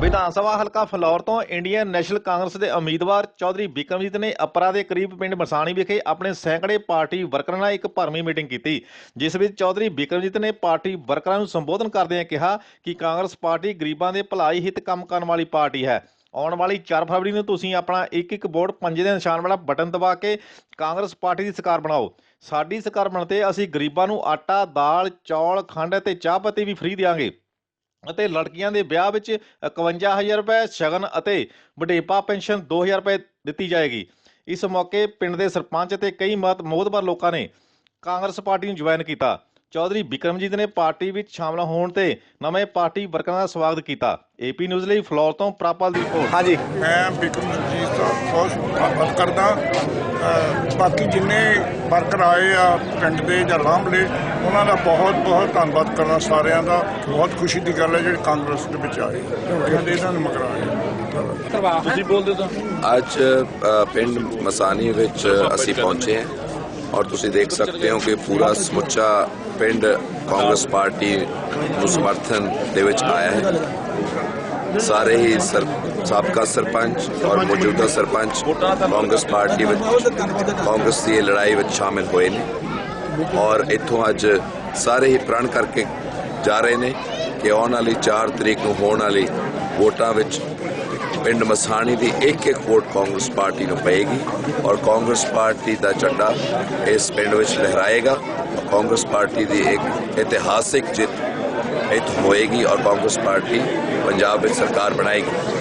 ਵਿਧਾਨ ਸਭਾ ਹਲਕਾ ਫਲੌਰ ਤੋਂ Indian national Congress ਦੇ ਉਮੀਦਵਾਰ ਚੌਧਰੀ ਬਿਕਰਮਜੀਤ ਨੇ ਅਪਰਾ ਦੇ ਕਰੀਬ ਪਿੰਡ ਮਸਾਣੀ ਵਿਖੇ ਆਪਣੇ ਸੈਂਕੜੇ ਪਾਰਟੀ ਵਰਕਰਾਂ ਨਾਲ ਇੱਕ ਭਰਮੀ ਮੀਟਿੰਗ ਕੀਤੀ, ਜਿਸ ਵਿੱਚ ਚੌਧਰੀ ਬਿਕਰਮਜੀਤ ਨੇ ਪਾਰਟੀ ਵਰਕਰਾਂ ਨੂੰ ਸੰਬੋਧਨ ਕਰਦਿਆਂ ਕਿਹਾ ਕਿ ਕਾਂਗਰਸ ਪਾਰਟੀ ਗਰੀਬਾਂ ਦੇ ਭਲਾਈ ਹਿੱਤ ਕੰਮ ਕਰਨ ਵਾਲੀ ਪਾਰਟੀ ਹੈ। ਆਉਣ ਵਾਲੀ 4 ਫਰਵਰੀ ਨੂੰ ਤੁਸੀਂ ਆਪਣਾ ਇੱਕ ਇੱਕ ਵੋਟ ਪੰਜੇ ਦੇ ਨਿਸ਼ਾਨ ਵਾਲਾ ਬਟਨ ਦਬਾ ਕੇ ਕਾਂਗਰਸ ਪਾਰਟੀ ਦੀ ਸਰਕਾਰ ਬਣਾਓ। ਸਾਡੀ ਸਰਕਾਰ ਬਣਨ ਤੇ ਅਸੀਂ ਗਰੀਬਾਂ ਨੂੰ ਆਟਾ, ਦਾਲ, ਚੌਲ, ਖੰਡ ਅਤੇ ਚਾਹ ਪੱਤੀ ਵੀ ਫ੍ਰੀ ਦੇਵਾਂਗੇ ਅਤੇ ਲੜਕੀਆਂ ਦੇ ਵਿਆਹ ਵਿੱਚ 51000 ਰੁਪਏ, ਸ਼ਗਨ ਅਤੇ ਵਡੇਪਾ ਪੈਨਸ਼ਨ 2000 ਰੁਪਏ ਦਿੱਤੀ ਜਾਏਗੀ। ਇਸ ਮੌਕੇ ਪਿੰਡ ਦੇ ਸਰਪੰਚ ਅਤੇ ਕਈ ਮਤ ਮੋਹਤਬਰ ਲੋਕਾਂ ਨੇ ਕਾਂਗਰਸ ਪਾਰਟੀ ਨੂੰ ਜੁਆਇਨ ਕੀਤਾ। ਚੌਧਰੀ ਬਿਕਰਮਜੀਤ ਨੇ ਪਾਰਟੀ ਵਿੱਚ ਸ਼ਾਮਲ ਹੋਣ ਤੇ ਨਵੇਂ ਪਾਰਟੀ ਵਰਕਰਾਂ ਦਾ ਸਵਾਗਤ ਕੀਤਾ। ਏਪੀ ਨਿਊਜ਼ ਲਈ ਫਲੋਰ ਤੋਂ ਪ੍ਰਾਪਲ ਦੀ ਰਿਪੋਰਟ। ਹਾਂਜੀ। ਮੈਂ ਬਿਕਰਮਜੀਤ ਦਾ ਬਹੁਤ ਕਰਦਾ। ਬਾਕੀ ਜਿੰਨੇ ਵਰਕਰ ਆਏ ਆ ਪਿੰਡ ਦੇ ਜਾਂ ਲਾਂਭਲੇ ਉਹਨਾਂ ਦਾ ਬਹੁਤ ਬਹੁਤ ਧੰਨਵਾਦ ਕਰਨਾ ਸਾਰਿਆਂ ਦਾ। ਬਹੁਤ ਖੁਸ਼ੀ ਦੀ ਗੱਲ ਹੈ ਜਿਹੜੇ ਕਾਂਗਰਸ ਦੇ ਵਿੱਚ ਆਏ। ਇਹਨਾਂ ਨੂੰ ਮਗਰ ਆਏ। ਤੁਸੀਂ ਬੋਲਦੇ ਤਾਂ। ਅੱਜ ਪਿੰਡ ਮਸਾਨੀ ਵਿੱਚ ਅਸੀਂ ਪਹੁੰਚੇ ਹਾਂ। ਔਰ ਤੁਸੀਂ ਦੇਖ ਸਕਦੇ ਹੋ ਕਿ ਪੂਰਾ ਸਮੁੱਚਾ ਪਿੰਡ ਕਾਂਗਰਸ ਪਾਰਟੀ ਨੂੰ ਸਮਰਥਨ ਦੇ ਵਿੱਚ ਆਇਆ ਹੈ। ਸਾਰੇ ਹੀ ਸਾਬਕਾ ਸਰਪੰਚ ਔਰ ਮੌਜੂਦਾ ਸਰਪੰਚ ਕਾਂਗਰਸ ਪਾਰਟੀ ਵਿੱਚ, ਕਾਂਗਰਸ ਦੀ ਲੜਾਈ ਵਿੱਚ ਸ਼ਾਮਿਲ ਹੋਏ ਨੇ। ਔਰ ਇੱਥੋਂ ਅੱਜ ਸਾਰੇ ਹੀ ਪ੍ਰਣ ਕਰਕੇ ਜਾ ਰਹੇ ਨੇ ਕਿ ਆਉਣ ਵਾਲੀ 4 ਤਰੀਕ ਨੂੰ ਹੋਣ ਵਾਲੀ ਵੋਟਾਂ ਵਿੱਚ ਪਿੰਡ ਮਸਾਣੀ ਦੀ ਇੱਕ ਇੱਕ ਵੋਟ ਕਾਂਗਰਸ ਪਾਰਟੀ ਨੂੰ ਪਏਗੀ ਔਰ ਕਾਂਗਰਸ ਪਾਰਟੀ ਦਾ ਝੰਡਾ ਇਸ ਪਿੰਡ ਵਿੱਚ ਲਹਿਰਾਏਗਾ ਔਰ ਕਾਂਗਰਸ ਪਾਰਟੀ ਦੀ ਇੱਕ ਇਤਿਹਾਸਿਕ ਜਿੱਤ ਇੱਥੇ ਹੋਏਗੀ ਔਰ ਕਾਂਗਰਸ ਪਾਰਟੀ ਪੰਜਾਬ ਵਿੱਚ ਸਰਕਾਰ ਬਣਾਏਗੀ।